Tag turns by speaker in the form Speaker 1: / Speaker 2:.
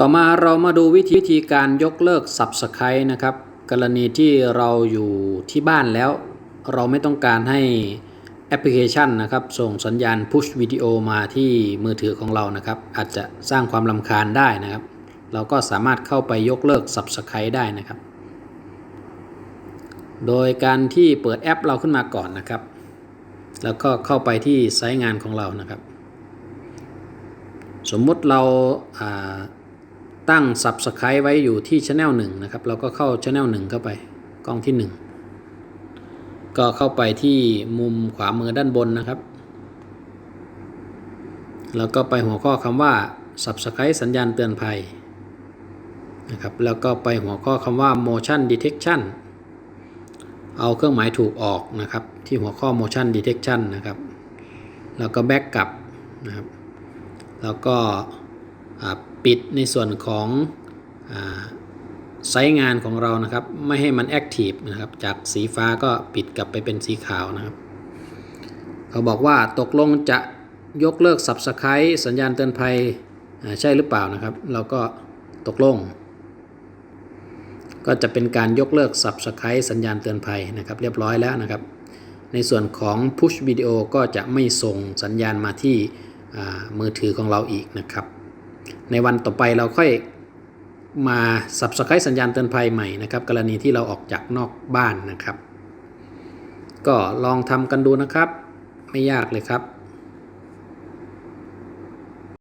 Speaker 1: ต่อมาเรามาดูวิธีวิธีการยกเลิก Subscribe นะครับ กรณีที่เราอยู่ที่บ้านแล้ว เราไม่ต้องการให้แอปพลิเคชันนะครับ ส่งสัญญาณ push วิดีโอมาที่มือถือของเรานะครับ อาจจะสร้างความลำคาญได้นะครับ เราก็สามารถเข้าไปยกเลิก Subscribe ได้นะครับ โดยการที่เปิดแอปเราขึ้นมาก่อนนะครับ แล้วก็เข้าไปที่ไซต์งานของเรานะครับ สมมุติเราอ่า ตั้ง Subscribe ไว้อยู่ที่ Channel 1 นะครับ เราก็เข้า Channel 1 เข้าไป กล้องที่ 1 ก็เข้าไปที่มุมขวามือด้านบนนะครับ แล้วก็ไปหัวข้อคำว่า Subscribe สัญญาณเตือนภัยนะครับ แล้วก็ไปหัวข้อคำว่า Motion Detection เอาเครื่องหมายถูกออกนะครับ ที่หัวข้อ motion detection นะครับ แล้วก็ back กลับนะครับ แล้วก็ ปิดในส่วนของไซต์งานของเรานะครับ ไม่ให้มัน active นะครับ จากสีฟ้าก็ปิดกลับไปเป็นสีขาวนะครับ เขาบอกว่าตกลงจะยกเลิก subscribe สัญญาณเตือนภัยใช่หรือเปล่านะครับ เราก็ตกลง ก็จะเป็นการยกเลิก Subscribe สัญญาณเตือนภัยนะครับ เรียบร้อยแล้วนะครับ ในส่วนของ Push Video ก็จะไม่ส่งสัญญาณมาที่มือถือของเราอีกนะครับ ในวันต่อไปเราค่อยมา Subscribe สัญญาณเตือนภัยใหม่นะครับ กรณีที่เราออกจากนอกบ้านนะครับ ก็ลองทำกันดูนะครับ ไม่ยากเลยครับ